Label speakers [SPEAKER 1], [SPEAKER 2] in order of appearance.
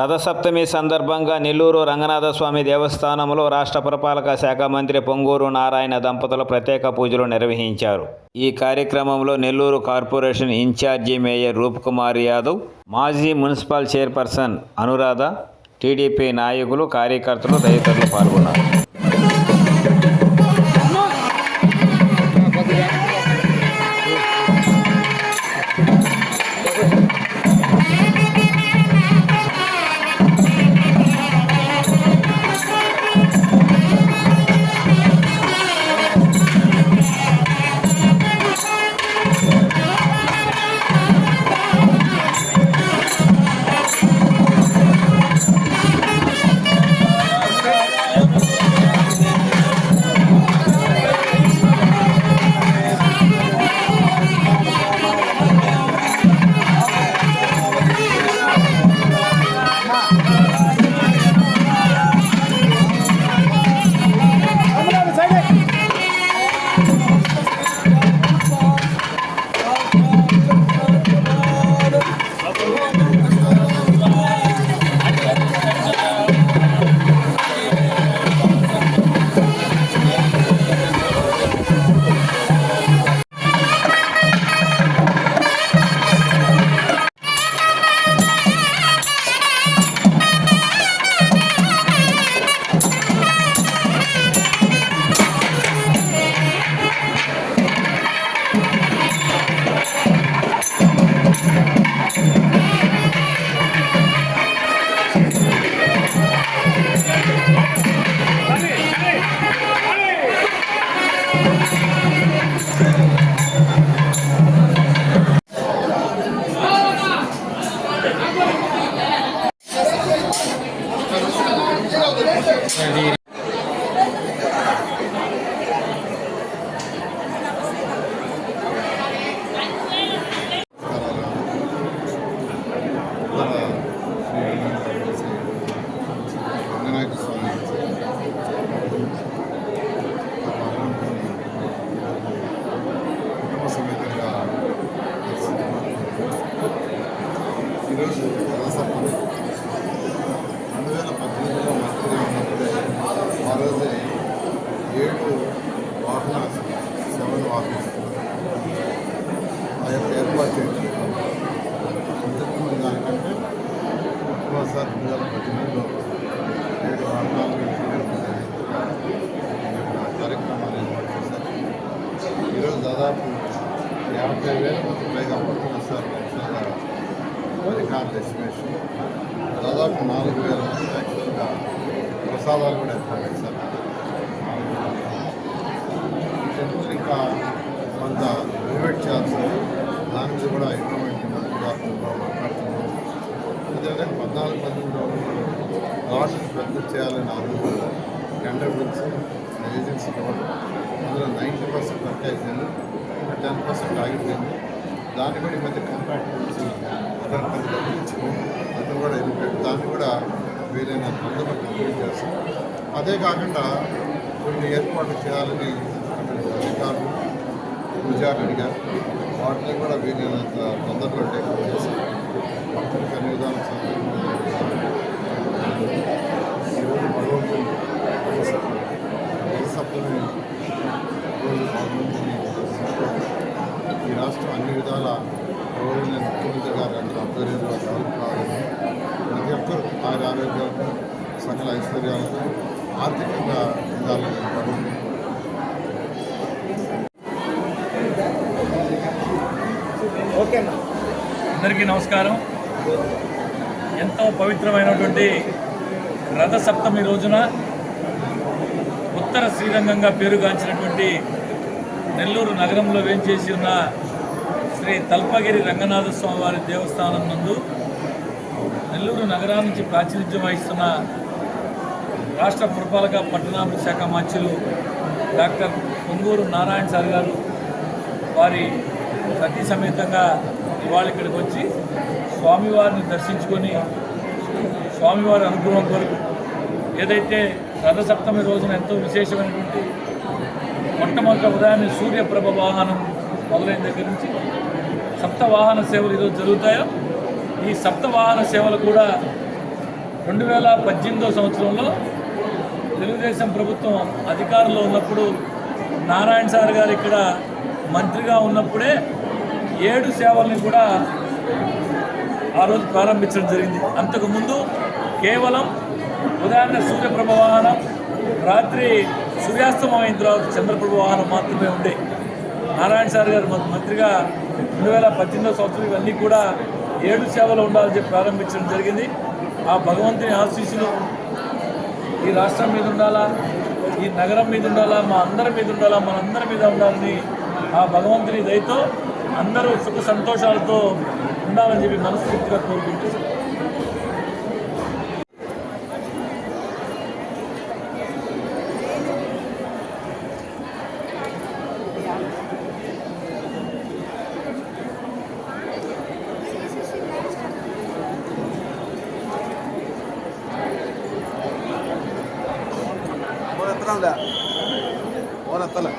[SPEAKER 1] రథసప్తమి సందర్భంగా నెల్లూరు రంగనాథస్వామి దేవస్థానంలో రాష్ట్ర పురపాలక శాఖ మంత్రి పొంగూరు నారాయణ దంపతులు ప్రత్యేక పూజలు నిర్వహించారు. ఈ కార్యక్రమంలో Nellore corporation incharge mayor Roop Kumar Yadav మాజీ మున్సిపల్ చైర్పర్సన్ అనురాధ టీడీపీ నాయకులు కార్యకర్తలు తదితరులు పాల్గొన్నారు.
[SPEAKER 2] మొట్టమొదటిసారి రెండు వేల పద్దెనిమిదిలో ఏడు వాహనాలు కార్యక్రమాలు ఏర్పాటు చేశారు ఈరోజు దాదాపు యాభై వేల మంది పైగా పడుతున్న సార్ యాక్చువల్గా రికార్డ్ ఎస్టిమేషన్ దాదాపు నాలుగు వేల మంది యాక్చువల్గా ప్రసాదాలు కూడా ఏర్పాటు చేశారు కార్డు రద్దు చేయాలని ఆలోచన టెండర్ బిల్స్ ఏజెన్సీ ఇవ్వడం అందులో నైంటీ పర్సెంట్ వర్క్ అయిపోయింది ఇంకా టెన్ పర్సెంట్ ఆగిపోయింది. దాన్ని కూడా ఈ మధ్య కాంట్రాక్ట్ ఇచ్చి అతను కొంత డబ్బులు ఇచ్చాము అతను కూడా వెళ్ళిపోయాడు దాన్ని కూడా వీలైన తొందరగా కంప్లీట్ చేస్తాం అదే కాకుండా కొన్ని ఏర్పాట్లు చేయాలని అధికారులు పూజారి అడిగారు. వాటిని కూడా వీలైనంత తొందరలో టేకప్ చేసి భక్తులకు అన్ని విధాలు ఈరోజు భగవంతుని సప్తమి రోజు భగవంతుని దర్శించుకోవాలి ఈ రాష్ట్రం అన్ని విధాల గౌరవనీయ ముఖ్యమంత్రి గారి యొక్క ఆధ్వర్యంలో డెవలప్ కావాలని ప్రతి ఒక్కరు వారి ఆరోగ్యాలకు సకల ఐశ్వర్యాలకు ఆర్థికంగా ఉండాలని భగవంతుని
[SPEAKER 3] అందరికీ నమస్కారం. ఎంతో పవిత్రమైనటువంటి రథసప్తమి రోజున ఉత్తర శ్రీరంగంగా పేరుగాంచినటువంటి నెల్లూరు నగరంలో వేంచేసి ఉన్న శ్రీ తల్పగిరి రంగనాథ స్వామివారి దేవస్థానం నందు నెల్లూరు నగరం నుంచి ప్రాతినిధ్యం వహిస్తున్న రాష్ట్ర పురపాలక పట్టణాభివృద్ధి శాఖ మంత్రులు డాక్టర్ పొంగూరు నారాయణ సార్ గారు వారి సతీ సమేతంగా ఇవాళ ఇక్కడికి వచ్చి స్వామివారిని దర్శించుకొని స్వామివారి అనుగ్రహం కొరకు ఏదైతే రథసప్తమి రోజున ఎంతో విశేషమైనటువంటి మొట్టమొదటి ఉదయాన్నే సూర్యప్రభ వాహనం మొదలైన దగ్గర నుంచి సప్త వాహన సేవలు ఈరోజు జరుగుతాయో ఈ సప్త వాహన సేవలు కూడా రెండు వేల పద్దెనిమిదో సంవత్సరంలో తెలుగుదేశం ప్రభుత్వం అధికారంలో ఉన్నప్పుడు నారాయణ సార్ గారు ఇక్కడ మంత్రిగా ఉన్నప్పుడే ఏడు సేవల్ని కూడా ఆ రోజు ప్రారంభించడం జరిగింది. అంతకుముందు కేవలం ఉదాహరణ సూర్యప్రభ వాహనం రాత్రి సూర్యాస్తమం అయిన తర్వాత చంద్రప్రభ వాహనం మాత్రమే ఉండే. నారాయణ సార్ గారు మంత్రిగా రెండు వేల పద్దెనిమిదో సంవత్సరం ఇవన్నీ కూడా ఏడు సేవలు ఉండాలని చెప్పి ప్రారంభించడం జరిగింది. ఆ భగవంతుని ఆశీస్సులు ఈ రాష్ట్రం మీద ఉండాలా? ఈ నగరం మీద ఉండాలా? మా అందరి మీద ఉండాలా? మనందరి మీద ఉండాలని ఆ భగవంతుని దయతో అందరూ సుఖ సంతోషాలతో ఉండాలని చెప్పి మనస్ఫూర్తిగా కోరుకుంటూ.
[SPEAKER 2] ఫోన్ ఎత్తరా ఎత్తలే